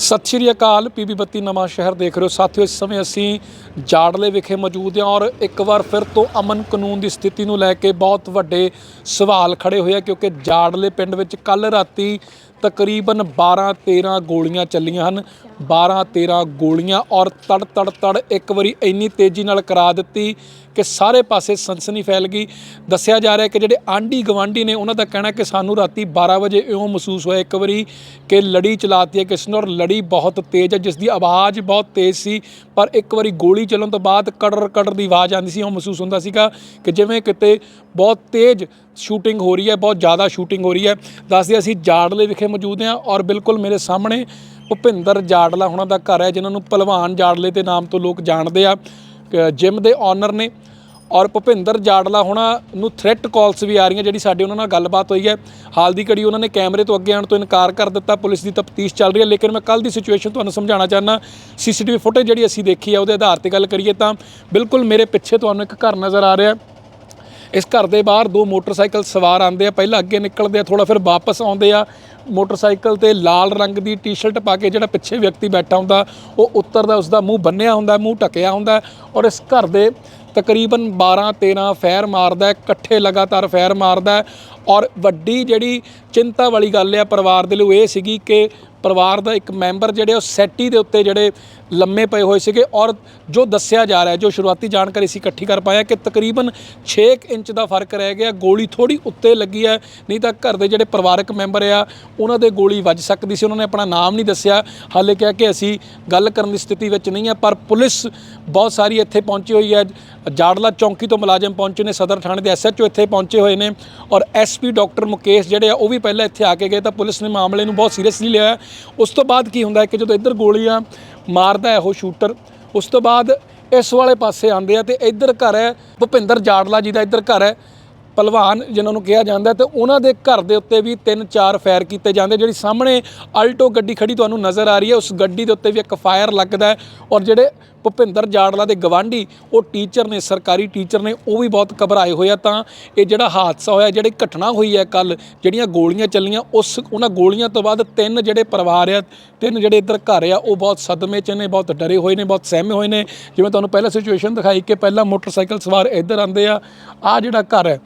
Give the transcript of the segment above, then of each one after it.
ਸਤਿ ਸ਼੍ਰੀ ਅਕਾਲ ਪੀਬੀ ਬੱਤੀ ਨਵਾਂ ਸ਼ਹਿਰ ਦੇਖ ਰਹੇ ਹੋ। ਸਾਥੀਓ, ਇਸ ਸਮੇਂ ਅਸੀਂ ਜਾੜਲੇ ਵਿਖੇ ਮੌਜੂਦ ਹਾਂ ਔਰ ਇੱਕ ਵਾਰ ਫਿਰ ਤੋਂ ਅਮਨ ਕਾਨੂੰਨ ਦੀ ਸਥਿਤੀ ਨੂੰ ਲੈ ਕੇ ਬਹੁਤ ਵੱਡੇ ਸਵਾਲ ਖੜੇ ਹੋਏ ਆ ਕਿਉਂਕਿ ਜਾੜਲੇ ਪਿੰਡ ਵਿੱਚ ਕੱਲ ਰਾਤੀ ਤਕਰੀਬਨ 12 13 ਗੋਲੀਆਂ ਚੱਲੀਆਂ ਹਨ। 12 13 ਗੋਲੀਆਂ ਔਰ ਤੜ ਤੜ ਤੜ ਇੱਕ ਵਾਰੀ ਇੰਨੀ ਤੇਜ਼ੀ ਨਾਲ ਕਰਾ ਦਿੱਤੀ ਕਿ ਸਾਰੇ ਪਾਸੇ ਸਨਸਨੀ ਫੈਲ ਗਈ। ਦੱਸਿਆ ਜਾ ਰਿਹਾ ਕਿ ਜਿਹੜੇ ਆਂਢੀ ਗਵਾਂਢੀ ਨੇ ਉਹਨਾਂ ਦਾ ਕਹਿਣਾ ਕਿ ਸਾਨੂੰ ਰਾਤੀ 12 ਵਜੇ ਇਉਂ ਮਹਿਸੂਸ ਹੋਇਆ ਇੱਕ ਵਾਰੀ ਕਿ ਲੜੀ ਚਲਾਤੀ ਹੈ ਕਿਸ ਨੂੰ ਔਰ ਲੜੀ ਬਹੁਤ ਤੇਜ਼ ਹੈ ਜਿਸ ਦੀ ਆਵਾਜ਼ ਬਹੁਤ ਤੇਜ਼ ਸੀ, ਪਰ ਇੱਕ ਵਾਰੀ ਗੋਲੀ ਚੱਲਣ ਤੋਂ ਬਾਅਦ ਕੜਰ ਕੜਰ ਦੀ ਆਵਾਜ਼ ਆਉਂਦੀ ਸੀ, ਉਹ ਮਹਿਸੂਸ ਹੁੰਦਾ ਸੀਗਾ ਕਿ ਜਿਵੇਂ ਕਿਤੇ ਬਹੁਤ ਤੇਜ਼ ਸ਼ੂਟਿੰਗ ਹੋ ਰਹੀ ਹੈ, ਬਹੁਤ ਜ਼ਿਆਦਾ ਸ਼ੂਟਿੰਗ ਹੋ ਰਹੀ ਹੈ। ਦੱਸਦੇ ਅਸੀਂ ਜਾੜਲੇ ਵਿਖੇ ਮੌਜੂਦ ਹਾਂ ਔਰ ਬਿਲਕੁਲ ਮੇਰੇ ਸਾਹਮਣੇ ਭੁਪਿੰਦਰ ਜਾੜਲਾ ਹੁਣਾਂ ਦਾ ਘਰ ਹੈ, ਜਿਨ੍ਹਾਂ ਨੂੰ ਪਹਿਲਵਾਨ ਜਾੜਲੇ ਦੇ ਨਾਮ ਤੋਂ ਲੋਕ ਜਾਣਦੇ ਆ ਜਿਮ ਦੇ ਓਨਰ ਨੇ। ਔਰ ਭੁਪਿੰਦਰ ਜਾੜਲਾ ਹੁਣਾਂ ਨੂੰ ਥ੍ਰੈਟ ਕਾਲਸ ਵੀ ਆ ਰਹੀਆਂ, ਜਿਹੜੀ ਸਾਡੇ ਉਹਨਾਂ ਨਾਲ ਗੱਲਬਾਤ ਹੋਈ ਹੈ। ਹਾਲ ਦੀ ਘੜੀ ਉਹਨਾਂ ਨੇ ਕੈਮਰੇ ਤੋਂ ਅੱਗੇ ਆਉਣ ਤੋਂ ਇਨਕਾਰ ਕਰ ਦਿੱਤਾ, ਪੁਲਿਸ ਦੀ ਤਫਤੀਸ਼ ਚੱਲ ਰਹੀ ਹੈ। ਲੇਕਿਨ ਮੈਂ ਕੱਲ ਦੀ ਸਿਚੁਏਸ਼ਨ ਤੁਹਾਨੂੰ ਸਮਝਾਉਣਾ ਚਾਹੁੰਦਾ ਸੀਸੀਟੀਵੀ ਫੁਟੇਜ ਜਿਹੜੀ ਅਸੀਂ ਦੇਖੀ ਹੈ, ਉਹਦੇ ਆਧਾਰ ਤੇ ਗੱਲ ਕਰੀਏ ਤਾਂ ਬਿਲਕੁਲ ਮੇਰੇ ਪਿੱਛੇ ਤੁਹਾਨੂੰ ਇੱਕ ਘਰ ਨਜ਼ਰ ਆ ਰਿਹਾ। ਇਸ ਘਰ ਦੇ ਬਾਹਰ ਦੋ ਮੋਟਰਸਾਈਕਲ ਸਵਾਰ ਆਉਂਦੇ ਆ, ਪਹਿਲਾਂ ਅੱਗੇ ਨਿਕਲਦੇ ਆ ਥੋੜਾ ਫਿਰ ਵਾਪਸ ਆਉਂਦੇ ਆ। ਮੋਟਰਸਾਈਕਲ ਤੇ ਲਾਲ ਰੰਗ ਦੀ ਟੀ-ਸ਼ਰਟ ਪਾ ਕੇ ਜਿਹੜਾ ਪਿੱਛੇ ਵਿਅਕਤੀ ਬੈਠਾ ਹੁੰਦਾ, ਉਹ ਉੱਤਰਦਾ ਉਸ ਦਾ ਮੂੰਹ ਬੰਨਿਆ ਹੁੰਦਾ, ਮੂੰਹ ਢੱਕਿਆ ਹੁੰਦਾ ਔਰ ਇਸ ਘਰ ਦੇ ਤਕਰੀਬਨ 12 13 ਫੈਰ ਮਾਰਦਾ ਇਕੱਠੇ ਲਗਾਤਾਰ ਫੈਰ ਮਾਰਦਾ ਔਰ ਵੱਡੀ ਜਿਹੜੀ ਚਿੰਤਾ ਵਾਲੀ ਗੱਲ ਹੈ ਪਰਿਵਾਰ ਦੇ ਲਈ ਇਹ ਸੀਗੀ ਕਿ ਪਰਿਵਾਰ ਦਾ ਇੱਕ ਮੈਂਬਰ ਜਿਹੜੇ ਉਹ ਸੈਟੀ ਦੇ ਉੱਤੇ ਜਿਹੜੇ ਲੰਮੇ ਪਏ ਹੋਏ ਸੀਗੇ ਔਰ ਜੋ ਦੱਸਿਆ ਜਾ ਰਿਹਾ, ਜੋ ਸ਼ੁਰੂਆਤੀ ਜਾਣਕਾਰੀ ਸੀ ਇਕੱਠੀ ਕਰ ਪਾਇਆ ਕਿ ਤਕਰੀਬਨ 6 ਇੰਚ ਦਾ ਫ਼ਰਕ ਰਹਿ ਗਿਆ, ਗੋਲੀ ਥੋੜੀ ਉੱਤੇ ਲੱਗੀ ਹੈ, ਨਹੀਂ ਤਾਂ ਘਰ ਦੇ ਜਿਹੜੇ ਪਰਿਵਾਰਕ ਮੈਂਬਰ ਆ, ਉਹਨਾਂ ਦੇ ਗੋਲੀ ਵੱਜ ਸਕਦੀ ਸੀ, ਉਹਨਾਂ ਨੇ ਆਪਣਾ ਨਾਮ ਨਹੀਂ ਦੱਸਿਆ, ਹਾਲੇ ਕਿਹਾ ਕਿ ਅਸੀਂ ਗੱਲ ਕਰਨ ਦੀ ਸਥਿਤੀ ਵਿੱਚ ਨਹੀਂ ਹੈ, ਪਰ ਪੁਲਿਸ ਬਹੁਤ ਸਾਰੀ ਇੱਥੇ ਪਹੁੰਚੀ ਹੋਈ ਹੈ, ਜਾੜਲਾ ਚੌਂਕੀ ਤੋਂ ਮੁਲਾਜ਼ਮ ਪਹੁੰਚੇ ਨੇ, ਸਦਰ ਥਾਣੇ ਦੇ ਐਸਐਚਓ ਇੱਥੇ ਪਹੁੰਚੇ ਹੋਏ ਨੇ ਔਰ ਐਸਪੀ ਡਾਕਟਰ ਮੁਕੇਸ਼ ਜਿਹੜੇ ਆ, ਉਹ ਵੀ ਪਹਿਲਾਂ ਇੱਥੇ ਆ ਕੇ ਗਏ, ਤਾਂ ਪੁਲਿਸ ਨੇ ਮਾਮਲੇ ਨੂੰ ਬਹੁਤ ਸੀਰੀਅਸਲੀ ਲਿਆ ਉਸ ਤੋਂ ਬਾਅਦ ਕੀ ਹੁੰਦਾ ਹੈ ਕਿ ਜਦੋਂ ਇੱਧਰ ਗੋਲੀਆਂ ਮਾਰਦਾ ਹੈ ਉਹ ਸ਼ੂਟਰ, ਉਸ ਤੋਂ ਬਾਅਦ ਇਸ ਵਾਲੇ ਪਾਸੇ ਆਉਂਦੇ ਆ ਤੇ ਇੱਧਰ ਘਰ ਹੈ ਭੁਪਿੰਦਰ ਜਾੜਲਾ ਜੀ ਦਾ ਇੱਧਰ ਘਰ ਹੈ। ਪਹਿਲਵਾਨ ਜਿਨ੍ਹਾਂ ਨੂੰ ਕਿਹਾ ਜਾਂਦਾ ਤੇ ਉਹਨਾਂ ਦੇ ਘਰ ਦੇ ਉੱਤੇ ਵੀ ਤਿੰਨ ਚਾਰ ਫਾਇਰ ਕੀਤੇ ਜਾਂਦੇ ਜਿਹੜੀ ਸਾਹਮਣੇ ਆਲਟੋ ਗੱਡੀ ਖੜੀ ਤੁਹਾਨੂੰ ਨਜ਼ਰ ਆ ਰਹੀ ਹੈ। ਉਸ ਗੱਡੀ ਦੇ ਉੱਤੇ ਵੀ ਇੱਕ ਫਾਇਰ ਲੱਗਦਾ ਔਰ ਜਿਹੜੇ ਭੁਪਿੰਦਰ ਜਾੜਲਾ ਦੇ ਗਵਾਂਢੀ, ਉਹ ਟੀਚਰ ਨੇ, ਸਰਕਾਰੀ ਟੀਚਰ ਨੇ, ਉਹ ਵੀ ਬਹੁਤ ਘਬਰਾਏ ਹੋਏ ਆ। ਤਾਂ ਇਹ ਜਿਹੜਾ ਹਾਦਸਾ ਹੋਇਆ, ਜਿਹੜੀ ਘਟਨਾ ਹੋਈ ਹੈ ਕੱਲ ਜਿਹੜੀਆਂ ਗੋਲੀਆਂ ਚੱਲੀਆਂ, ਉਸ ਉਹਨਾਂ ਗੋਲੀਆਂ ਤੋਂ ਬਾਅਦ ਤਿੰਨ ਜਿਹੜੇ ਪਰਿਵਾਰ ਆ, ਤਿੰਨ ਜਿਹੜੇ ਇੱਧਰ ਘਰ ਆ, ਉਹ ਬਹੁਤ ਸਦਮੇ 'ਚ ਨੇ, ਬਹੁਤ ਡਰੇ ਹੋਏ ਨੇ, ਬਹੁਤ ਸਹਿਮੇ ਹੋਏ ਨੇ। ਜਿਵੇਂ ਤੁਹਾਨੂੰ ਪਹਿਲਾਂ ਸਿਚੁਏਸ਼ਨ ਦਿਖਾਈ ਕਿ ਪਹਿਲਾਂ ਮੋਟਰਸਾਈਕਲ ਸਵਾਰ ਇੱਧਰ ਆਉਂਦੇ ਆ। ਆ ਜਿਹੜਾ ਘਰ ਹੈ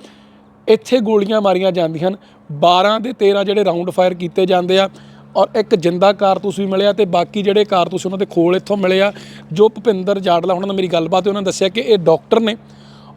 ਇੱਥੇ ਗੋਲੀਆਂ ਮਾਰੀਆਂ ਜਾਂਦੀਆਂ ਹਨ। 12 ਦੇ 13 ਜਿਹੜੇ ਰਾਉਂਡ ਫਾਇਰ ਕੀਤੇ ਜਾਂਦੇ ਆ ਔਰ ਇੱਕ ਜਿੰਦਾ ਕਾਰਤੂਸ ਵੀ ਮਿਲਿਆ ਤੇ ਬਾਕੀ ਜਿਹੜੇ ਕਾਰਤੂਸ ਉਹਨਾਂ ਦੇ ਖੋਲ ਇੱਥੋਂ ਮਿਲੇ ਆ। ਜੋ ਭੁਪਿੰਦਰ ਜਾੜਲਾ ਉਹਨਾਂ ਨਾਲ ਮੇਰੀ ਗੱਲਬਾਤ ਉਹਨਾਂ ਨੇ ਦੱਸਿਆ ਕਿ ਇਹ ਡਾਕਟਰ ਨੇ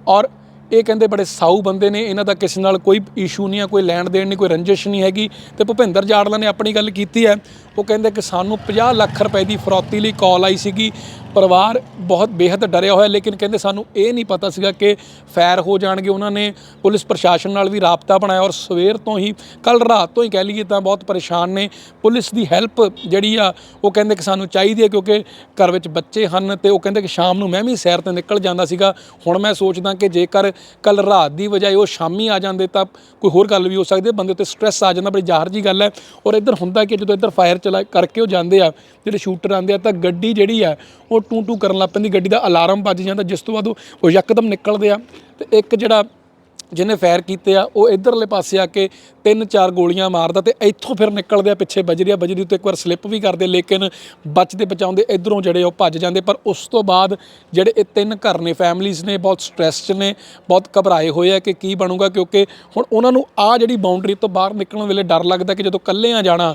ਔਰ ਇਹ ਕਹਿੰਦੇ ਬੜੇ ਸਾਊ ਬੰਦੇ ਨੇ, ਇਹਨਾਂ ਦਾ ਕਿਸੇ ਨਾਲ ਕੋਈ ਇਸ਼ੂ ਨਹੀਂ ਆ, ਕੋਈ ਲੈਣ ਦੇਣ ਨਹੀਂ, ਕੋਈ ਰੰਜਿਸ਼ ਨਹੀਂ ਹੈਗੀ ਤੇ ਭੁਪਿੰਦਰ ਜਾੜਲਾ ਨੇ ਆਪਣੀ ਗੱਲ ਕੀਤੀ ਹੈ। ਉਹ ਕਹਿੰਦੇ ਕਿ ਸਾਨੂੰ 50 ਲੱਖ ਰੁਪਏ ਦੀ ਫਰੌਤੀ ਲਈ ਕਾਲ ਆਈ ਸੀਗੀ। ਪਰਿਵਾਰ ਬਹੁਤ ਬੇहद ਡਰਿਆ ਹੋਇਆ, ਲੇਕਿਨ ਕਹਿੰਦੇ ਸਾਨੂੰ ਇਹ ਨਹੀਂ ਪਤਾ ਸੀਗਾ ਕਿ ਫੈਰ ਹੋ ਜਾਣਗੇ ਉਹਨਾਂ ਨੇ। ਪੁਲਿਸ ਪ੍ਰਸ਼ਾਸਨ ਨਾਲ ਵੀ ਰਾਬਤਾ ਬਣਾਇਆ ਔਰ ਸਵੇਰ ਤੋਂ ਹੀ ਕੱਲ ਰਾਤ ਤੋਂ ਹੀ ਕਹਿ ਲਈਏ ਤਾਂ ਬਹੁਤ ਪਰੇਸ਼ਾਨ ਨੇ। ਪੁਲਿਸ ਦੀ ਹੈਲਪ ਜਿਹੜੀ ਆ, ਉਹ ਕਹਿੰਦੇ ਕਿ ਸਾਨੂੰ ਚਾਹੀਦੀ ਹੈ ਕਿਉਂਕਿ ਘਰ ਵਿੱਚ ਬੱਚੇ ਹਨ ਤੇ ਉਹ ਕਹਿੰਦੇ ਕਿ ਸ਼ਾਮ ਨੂੰ ਮੈਂ ਵੀ ਸੈਰ ਤੇ ਨਿਕਲ ਜਾਂਦਾ ਸੀਗਾ। ਹੁਣ ਮੈਂ ਸੋਚਦਾ ਕਿ ਜੇਕਰ ਕੱਲ ਰਾਤ ਦੀ ਬਜਾਏ ਉਹ ਸ਼ਾਮੀ ਆ ਜਾਂਦੇ ਤਾਂ ਕੋਈ ਹੋਰ ਗੱਲ ਵੀ ਹੋ ਸਕਦੀ ਬੰਦੇ 'ਤੇ ਸਟ੍ਰੈਸ ਆ ਜਾਂਦਾ, ਬੜੀ ਜ਼ਾਹਰ ਜੀ ਗੱਲ ਹੈ। ਔਰ ਇੱਧਰ ਹੁੰਦਾ ਕਿ ਜਦੋਂ ਇੱਧਰ ਫਾਇਰ ਚਲਾ ਕਰਕੇ ਉਹ ਜਾਂਦੇ ਆ, ਜਿਹੜੇ ਸ਼ੂਟਰ ਆਉਂਦੇ ਆ, ਤਾਂ ਗੱਡੀ ਜਿਹੜੀ ਆ, ਉਹ ਟੂ ਟੂ ਕਰਨ ਲੱਗ ਪੈਂਦੀ, ਗੱਡੀ ਦਾ ਅਲਾਰਮ ਵੱਜ ਜਾਂਦਾ, ਜਿਸ ਤੋਂ ਬਾਅਦ ਉਹ ਉਹ ਯਕਦਮ ਨਿਕਲਦੇ ਆ। ਤੇ ਇੱਕ ਜਿਹੜਾ ਜਿਹਨੇ ਫਾਇਰ ਕੀਤੇ ਆ, ਉਹ ਇਧਰਲੇ ਪਾਸੇ ਆ ਕੇ ਤਿੰਨ ਚਾਰ ਗੋਲੀਆਂ ਮਾਰਦਾ ਤੇ ਇੱਥੋਂ ਫਿਰ ਨਿਕਲਦੇ ਆ, ਪਿੱਛੇ ਬਜਰੀਆ ਬਜਰੀ ਉੱਤੇ ਇੱਕ ਵਾਰ ਸਲਿੱਪ ਵੀ ਕਰਦੇ, ਲੇਕਿਨ ਬਚਦੇ ਬਚਾਉਂਦੇ ਇਧਰੋਂ ਜਿਹੜੇ ਉਹ ਭੱਜ ਜਾਂਦੇ, ਪਰ ਉਸ ਤੋਂ ਬਾਅਦ ਜਿਹੜੇ ਇਹ ਤਿੰਨ ਘਰ ਨੇ ਫੈਮਲੀਆਂ ਨੇ, ਬਹੁਤ ਸਟ੍ਰੈਸ 'ਚ ਨੇ, ਬਹੁਤ ਘਬਰਾਏ ਹੋਏ ਆ ਕਿ ਕੀ ਬਣੂਗਾ, ਕਿਉਂਕਿ ਹੁਣ ਉਹਨਾਂ ਨੂੰ ਆ ਜਿਹੜੀ ਬਾਉਂਡਰੀ ਤੋਂ ਬਾਹਰ ਨਿਕਲਣ ਵੇਲੇ ਡਰ ਲੱਗਦਾ ਕਿ ਜਦੋਂ ਇਕੱਲੇ ਆ ਜਾਣਾ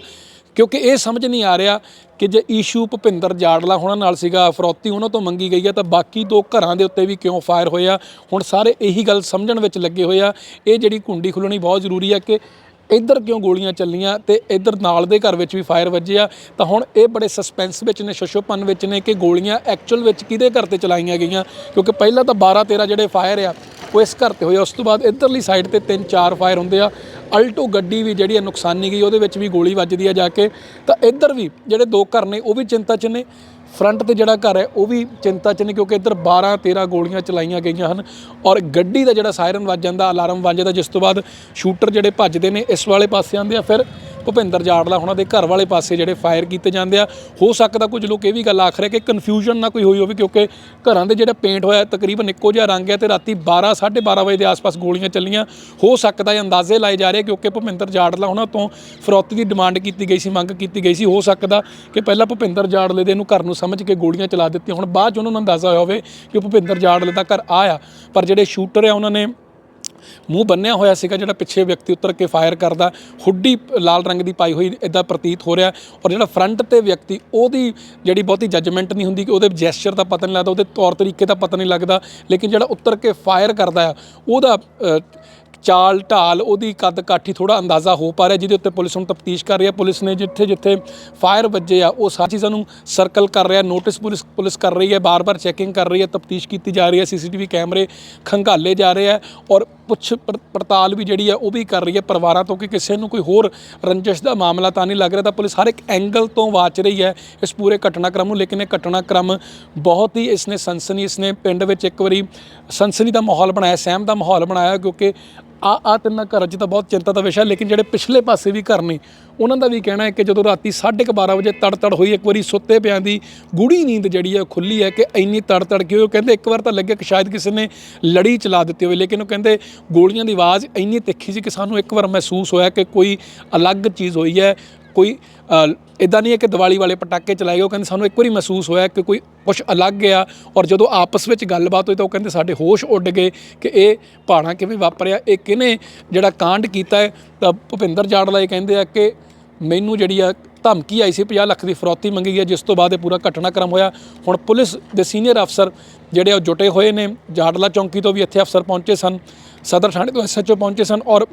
ਕਿਉਂਕਿ ਇਹ ਸਮਝ ਨਹੀਂ ਆ ਰਿਹਾ ਕਿ ਜੇ ਈਸ਼ੂ ਭੁਪਿੰਦਰ ਜਾੜਲਾ ਹੋਣਾ ਨਾਲ ਸੀਗਾ, ਫਰੌਤੀ ਉਹਨਾਂ ਤੋਂ ਮੰਗੀ ਗਈ ਹੈ ਤਾਂ ਬਾਕੀ ਦੋ ਘਰਾਂ ਦੇ ਉੱਤੇ ਵੀ ਕਿਉਂ ਫਾਇਰ ਹੋਇਆ ਹੁਣ ਸਾਰੇ ਇਹੀ ਗੱਲ ਸਮਝਣ ਵਿੱਚ ਲੱਗੇ ਹੋਏ ਆ। ਇਹ ਜਿਹੜੀ ਕੁੰਡੀ ਖੁੱਲਣੀ ਬਹੁਤ ਜ਼ਰੂਰੀ ਹੈ ਕਿ ਇੱਧਰ ਕਿਉਂ ਗੋਲੀਆਂ ਚੱਲੀਆਂ ਤੇ ਇੱਧਰ ਨਾਲ ਦੇ ਘਰ ਵਿੱਚ ਵੀ ਫਾਇਰ ਵੱਜੇ ਆ। ਤਾਂ ਹੁਣ ਇਹ ਬੜੇ ਸਸਪੈਂਸ ਵਿੱਚ ਨੇ, ਸ਼ਸ਼ੋਪਨ ਵਿੱਚ ਨੇ ਕਿ ਗੋਲੀਆਂ ਐਕਚੁਅਲ ਵਿੱਚ ਕਿਹਦੇ ਘਰ ਤੇ ਚਲਾਈਆਂ ਗਈਆਂ? ਕਿਉਂਕਿ ਪਹਿਲਾਂ ਤਾਂ 12 13 ਜਿਹੜੇ ਫਾਇਰ ਆ ਉਹ ਇਸ ਘਰ ਤੇ ਹੋਇਆ ਉਸ ਤੋਂ ਬਾਅਦ ਇੱਧਰਲੀ ਸਾਈਡ ਤੇ ਤਿੰਨ ਚਾਰ ਫਾਇਰ ਹੁੰਦੇ ਆ। ਅਲਟੋ ਗੱਡੀ ਵੀ ਜਿਹੜੀ ਆ ਨੁਕਸਾਨੀ ਗਈ, ਉਹਦੇ ਵਿੱਚ ਵੀ ਗੋਲੀ ਵੱਜਦੀ ਆ ਜਾ ਕੇ। ਤਾਂ ਇੱਧਰ ਵੀ ਜਿਹੜੇ ਦੋ ਘਰ ਨੇ, ਉਹ ਵੀ ਚਿੰਤਾ 'ਚ ਨੇ। ਫਰੰਟ ਤੇ ਜਿਹੜਾ ਘਰ ਹੈ, ਉਹ ਵੀ ਚਿੰਤਾ 'ਚ ਨੇ, ਕਿਉਂਕਿ ਇੱਧਰ 12 13 ਗੋਲੀਆਂ ਚਲਾਈਆਂ ਗਈਆਂ ਹਨ। ਔਰ ਗੱਡੀ ਦਾ ਜਿਹੜਾ ਸਾਇਰਨ ਵੱਜ ਜਾਂਦਾ ਅਲਾਰਮ ਵੱਜ ਜਾਂਦਾ, ਜਿਸ ਤੋਂ ਬਾਅਦ ਸ਼ੂਟਰ ਜਿਹੜੇ ਭੱਜਦੇ ਨੇ, ਇਸ ਵਾਲੇ ਪਾਸੇ ਆਉਂਦੇ ਆ। ਫਿਰ ਭੁਪਿੰਦਰ ਜਾੜਲਾ ਉਹਨਾਂ ਦੇ ਘਰ ਵਾਲੇ ਪਾਸੇ ਜਿਹੜੇ ਫਾਇਰ ਕੀਤੇ ਜਾਂਦੇ ਆ। ਹੋ ਸਕਦਾ ਕੁਝ ਲੋਕ ਇਹ ਵੀ ਗੱਲ ਆਖ ਰਹੇ ਕਿ ਕਨਫਿਊਜ਼ਨ ਨਾ ਕੋਈ ਹੋਈ ਹੋਵੇ, ਕਿਉਂਕਿ ਘਰਾਂ ਦੇ ਜਿਹੜਾ ਪੇਂਟ ਹੋਇਆ, ਤਕਰੀਬਨ ਇੱਕੋ ਜਿਹਾ ਰੰਗ ਹੈ ਤੇ ਰਾਤੀ 12 12:30 ਵਜੇ ਦੇ ਆਸ-ਪਾਸ ਗੋਲੀਆਂ ਚੱਲੀਆਂ। ਹੋ ਸਕਦਾ ਹੈ ਅੰਦਾਜ਼ੇ ਲਾਏ ਜਾ ਰਹੇ ਕਿਉਂਕਿ ਭੁਪਿੰਦਰ ਜਾੜਲਾ ਉਹਨਾਂ ਤੋਂ ਫਰੋਤੀ ਦੀ ਡਿਮਾਂਡ ਕੀਤੀ ਗਈ ਸੀ, ਮੰਗ ਕੀਤੀ ਗਈ ਸੀ। ਹੋ ਸਕਦਾ ਕਿ ਪਹਿਲਾਂ ਭੁਪਿੰਦਰ ਜਾੜਲੇ ਦੇ ਨੂੰ ਘਰ ਨੂੰ ਸਮਝ ਕੇ ਗੋਲੀਆਂ ਚਲਾ ਦਿੱਤੀਆਂ ਹੁਣ। ਬਾਅਦ ਚ ਉਹਨਾਂ ਨੂੰ ਅੰਦਾਜ਼ਾ ਹੋਇਆ ਹੋਵੇ ਕਿ ਭੁਪਿੰਦਰ ਜਾੜਲੇ ਦਾ ਘਰ ਆਇਆ, ਪਰ ਜਿਹੜੇ ਸ਼ੂਟਰ ਆ, ਉਹਨਾਂ ਨੇ ਮੂੰਹ ਬੰਨਿਆ ਹੋਇਆ ਸੀਗਾ ਜਿਹੜਾ ਪਿੱਛੇ ਵਿਅਕਤੀ ਉਤਰ ਕੇ ਫਾਇਰ ਕਰਦਾ, ਹੁੱਡੀ ਲਾਲ ਰੰਗ ਦੀ ਪਾਈ ਹੋਈ ਇਦਾਂ ਪ੍ਰਤੀਤ ਹੋ ਰਿਹਾ ਔਰ ਜਿਹੜਾ ਫਰੰਟ ਤੇ ਵਿਅਕਤੀ, ਉਹਦੀ ਜਿਹੜੀ ਬਹੁਤੀ ਜੱਜਮੈਂਟ ਨਹੀਂ ਹੁੰਦੀ ਕਿ ਉਹਦੇ ਜੈਸਚਰ ਦਾ ਪਤਾ ਨਹੀਂ ਲੱਗਦਾ, ਉਹਦੇ ਤੌਰ ਤਰੀਕੇ ਦਾ ਪਤਾ ਨਹੀਂ ਲੱਗਦਾ, ਲੇਕਿਨ ਜਿਹੜਾ ਉਤਰ ਕੇ ਫਾਇਰ ਕਰਦਾ ਆ, ਉਹਦਾ ਚਾਲ ਢਾਲ ਉਹਦੀ ਕੱਦ ਕਾਠੀ ਥੋੜਾ ਅੰਦਾਜ਼ਾ ਹੋ ਪਾ ਰਿਹਾ, ਜਿਹਦੇ ਉੱਤੇ ਪੁਲਿਸ ਹੁਣ ਤਫਤੀਸ਼ ਕਰ ਰਹੀ ਹੈ। ਪੁਲਿਸ ਨੇ ਜਿੱਥੇ ਜਿੱਥੇ ਫਾਇਰ ਵੱਜੇ ਆ, ਉਹ ਸਾਰੀ ਚੀਜ਼ਾਂ ਨੂੰ ਸਰਕਲ ਕਰ ਰਿਹਾ, ਨੋਟਿਸ ਪੁਲਿਸ ਪੁਲਿਸ ਕਰ ਰਹੀ ਹੈ, ਬਾਰ-ਬਾਰ ਚੈਕਿੰਗ ਕਰ ਰਹੀ ਹੈ, ਤਫਤੀਸ਼ ਕੀਤੀ ਜਾ ਰਹੀ ਹੈ, ਸੀਸੀਟੀਵੀ ਕੈਮਰੇ ਖੰਗਾਲੇ ਜਾ ਰਹੇ ਆ ਔਰ ਪੁੱਛ ਪੜ- ਪੜਤਾਲ ਵੀ ਜਿਹੜੀ ਹੈ ਉਹ ਵੀ ਕਰ ਰਹੀ ਹੈ ਪਰਿਵਾਰਾਂ ਤੋਂ ਕਿ ਕਿਸੇ ਨੂੰ ਕੋਈ ਹੋਰ ਰੰਜਿਸ਼ ਦਾ ਮਾਮਲਾ ਤਾਂ ਨਹੀਂ ਲੱਗ ਰਿਹਾ। ਤਾਂ ਪੁਲਿਸ ਹਰ ਇੱਕ ਐਂਗਲ ਤੋਂ ਵਾਚ ਰਹੀ ਹੈ ਇਸ ਪੂਰੇ ਘਟਨਾਕ੍ਰਮ ਨੂੰ, ਲੇਕਿਨ ਇਹ ਘਟਨਾਕ੍ਰਮ ਬਹੁਤ ਹੀ ਇਸਨੇ ਸਨਸਨੀ ਇਸਨੇ ਪਿੰਡ ਵਿੱਚ ਇੱਕ ਵਾਰੀ ਸਨਸਨੀ ਦਾ ਮਾਹੌਲ ਬਣਾਇਆ, ਸਹਿਮ ਦਾ ਮਾਹੌਲ ਬਣਾਇਆ, ਕਿਉਂਕਿ ਆ ਆ ਤਿੰਨਾਂ ਘਰਾਂ 'ਚ ਤਾਂ ਬਹੁਤ ਚਿੰਤਾ ਦਾ ਵਿਸ਼ਾ ਲੇਕਿਨ ਜਿਹੜੇ ਪਿਛਲੇ ਪਾਸੇ ਵੀ ਘਰ ਨੇ, ਉਹਨਾਂ ਦਾ ਵੀ ਕਹਿਣਾ ਹੈ ਕਿ ਜਦੋਂ ਰਾਤੀ 12:30 ਵਜੇ ਤੜ-ਤੜ ਹੋਈ, ਇੱਕ ਵਾਰੀ ਸੁੱਤੇ ਪਿਆਂ ਦੀ ਗੂੜੀ ਨੀਂਦ ਜਿਹੜੀ ਹੈ ਖੁੱਲੀ ਹੈ ਕਿ ਇੰਨੀ ਤੜ-ਤੜ ਕਿਉਂ? ਉਹ ਕਹਿੰਦੇ ਇੱਕ ਵਾਰ ਤਾਂ ਲੱਗਿਆ ਕਿ ਸ਼ਾਇਦ ਕਿਸੇ ਨੇ ਲੜੀ ਚਲਾ ਦਿੱਤੀ ਹੋਵੇ, ਲੇਕਿਨ ਉਹ ਕਹਿੰਦੇ ਗੋਲੀਆਂ ਦੀ ਆਵਾਜ਼ ਇੰਨੀ ਤਿੱਖੀ ਸੀ ਕਿ ਸਾਨੂੰ ਇੱਕ ਵਾਰ ਮਹਿਸੂਸ ਹੋਇਆ ਕਿ ਕੋਈ ਅਲੱਗ ਚੀਜ਼ ਹੋਈ ਹੈ, ਕੋਈ ਇਦਾਂ ਨਹੀਂ ਹੈ ਕਿ ਦੀਵਾਲੀ ਵਾਲੇ ਪਟਾਕੇ ਚਲਾਏ ਗਏ, ਉਹ ਕਹਿੰਦੇ ਸਾਨੂੰ ਇੱਕ ਵਾਰੀ ਮਹਿਸੂਸ ਹੋਇਆ ਕਿ ਕੋਈ ਕੁਝ ਅਲੱਗ ਆ ਔਰ ਜਦੋਂ ਆਪਸ ਵਿੱਚ ਗੱਲਬਾਤ ਹੋਈ ਤਾਂ ਉਹ ਕਹਿੰਦੇ ਸਾਡੇ ਹੋਸ਼ ਉੱਡ ਗਏ ਕਿ ਇਹ ਪਹਾੜਾਂ ਕਿਵੇਂ ਵਾਪਰਿਆ, ਇਹ ਕਿਹਨੇ ਜਿਹੜਾ ਕਾਂਡ ਕੀਤਾ ਹੈ? ਤਾਂ ਭੁਪਿੰਦਰ ਜਾੜਲਾ ਇਹ ਕਹਿੰਦੇ ਆ ਕਿ ਮੈਨੂੰ ਜਿਹੜੀ ਆ ਧਮਕੀ ਆਈ ਸੀ 50 ਲੱਖ ਦੀ ਫਰੌਤੀ ਮੰਗੀ ਗਈ, ਜਿਸ ਤੋਂ ਬਾਅਦ ਇਹ ਪੂਰਾ ਘਟਨਾਕ੍ਰਮ ਹੋਇਆ। ਹੁਣ ਪੁਲਿਸ ਦੇ ਸੀਨੀਅਰ ਅਫਸਰ ਜਿਹੜੇ ਉਹ ਜੁਟੇ ਹੋਏ ਨੇ, ਜਾੜਲਾ ਚੌਂਕੀ ਤੋਂ ਵੀ ਇੱਥੇ ਅਫਸਰ ਪਹੁੰਚੇ ਸਨ, ਸਦਰ ਥਾਣੇ ਤੋਂ ਐਸਐਚਓ ਪਹੁੰਚੇ ਸਨ ਔਰ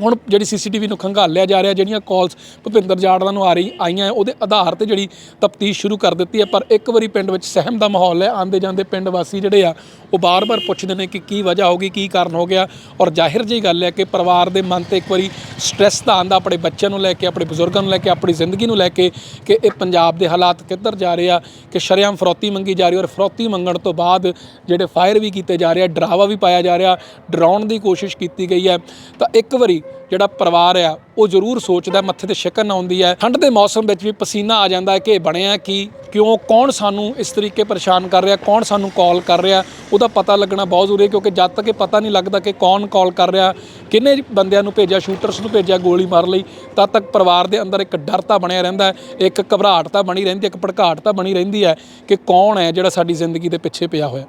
ਹੁਣ ਜਿਹੜੀ ਸੀਸੀਟੀਵੀ ਨੂੰ ਖੰਗਾਲਿਆ ਜਾ ਰਿਹਾ, ਜਿਹੜੀਆਂ ਕਾਲਸ ਭੁਪਿੰਦਰ ਜਾੜਲਾ ਨੂੰ ਆ ਰਹੀ, ਆਈਆਂ, ਉਹਦੇ ਆਧਾਰ ਤੇ ਜਿਹੜੀ ਤਫਤੀਸ਼ ਸ਼ੁਰੂ ਕਰ ਦਿੱਤੀ ਹੈ। ਪਰ ਇੱਕ ਵਾਰੀ ਪਿੰਡ ਵਿੱਚ ਸਹਿਮ ਦਾ ਮਾਹੌਲ ਹੈ। ਆਂਦੇ ਜਾਂਦੇ ਪਿੰਡ ਵਾਸੀ ਜਿਹੜੇ ਆ, ਉਹ ਬਾਰ-ਬਾਰ ਪੁੱਛਦੇ ਨੇ ਕਿ ਕੀ ਵਜ੍ਹਾ ਹੋ ਗਈ, ਕੀ ਕਾਰਨ ਹੋ ਗਿਆ? ਔਰ ਜ਼ਾਹਿਰ ਜਿਹੀ ਗੱਲ ਹੈ ਕਿ ਪਰਿਵਾਰ ਦੇ ਮਨ ਤੇ ਇੱਕ ਵਾਰੀ ਸਟ੍ਰੈਸ ਤਾਂ ਆਂਦਾ ਆਪਣੇ ਬੱਚਿਆਂ ਨੂੰ ਲੈ ਕੇ, ਆਪਣੇ ਬਜ਼ੁਰਗਾਂ ਨੂੰ ਲੈ ਕੇ, ਆਪਣੀ ਜ਼ਿੰਦਗੀ ਨੂੰ ਲੈ ਕੇ ਕਿ ਇਹ ਪੰਜਾਬ ਦੇ ਹਾਲਾਤ ਕਿੱਧਰ ਜਾ ਰਹੇ ਆ, ਕਿ ਸ਼ਰੇਆਮ ਫਰੌਤੀ ਮੰਗੀ ਜਾ ਰਹੀ ਔਰ ਫਰੋਤੀ ਮੰਗਣ ਤੋਂ ਬਾਅਦ ਜਿਹੜੇ ਫਾਇਰ ਵੀ ਕੀਤੇ ਜਾ ਰਹੇ ਆ, ਡਰਾਵਾ ਵੀ ਪਾਇਆ ਜਾ ਰਿਹਾ, ਡਰਾਉਣ ਦੀ ਕੋਸ਼ਿਸ਼ ਕੀਤੀ ਗਈ ਹੈ। ਤਾਂ ਇੱਕ ਵਾਰੀ ਜਿਹੜਾ ਪਰਿਵਾਰ ਆ, ਉਹ ਜ਼ਰੂਰ ਸੋਚਦਾ, ਮੱਥੇ ਤੇ ਸ਼ਿਕਨ ਆਉਂਦੀ ਹੈ। ਠੰਡ ਦੇ ਮੌਸਮ ਵਿੱਚ ਵੀ ਪਸੀਨਾ ਆ ਜਾਂਦਾ ਹੈ ਕਿ ਇਹ ਬਣਿਆ ਕੀ ਕਿਉਂ, ਕੌਣ ਸਾਨੂੰ ਇਸ ਤਰੀਕੇ ਪਰੇਸ਼ਾਨ ਕਰ ਰਿਹਾ, ਕੌਣ ਸਾਨੂੰ ਕਾਲ ਕਰ ਰਿਹਾ। ਉਹਦਾ ਪਤਾ ਲੱਗਣਾ ਬਹੁਤ ਜ਼ਰੂਰੀ ਹੈ ਕਿਉਂਕਿ ਜਦ ਤੱਕ ਇਹ ਪਤਾ ਨਹੀਂ ਲੱਗਦਾ ਕਿ ਕੌਣ ਕਾਲ ਕਰ ਰਿਹਾ, ਕਿੰਨੇ ਬੰਦਿਆਂ ਨੂੰ ਭੇਜਿਆ, ਸ਼ੂਟਰਸ ਨੂੰ ਭੇਜਿਆ ਗੋਲੀ ਮਾਰ ਲਈ, ਤਦ ਤੱਕ ਪਰਿਵਾਰ ਦੇ ਅੰਦਰ ਇੱਕ ਡਰ ਤਾਂ ਬਣਿਆ ਰਹਿੰਦਾ ਇੱਕ ਘਬਰਾਹਟ ਤਾਂ ਬਣੀ ਰਹਿੰਦੀ ਇੱਕ ਭੜਕਾਹਟ ਤਾਂ ਬਣੀ ਰਹਿੰਦੀ ਹੈ ਕਿ ਕੌਣ ਹੈ ਜਿਹੜਾ ਸਾਡੀ ਜ਼ਿੰਦਗੀ ਦੇ ਪਿੱਛੇ ਪਿਆ ਹੋਇਆ।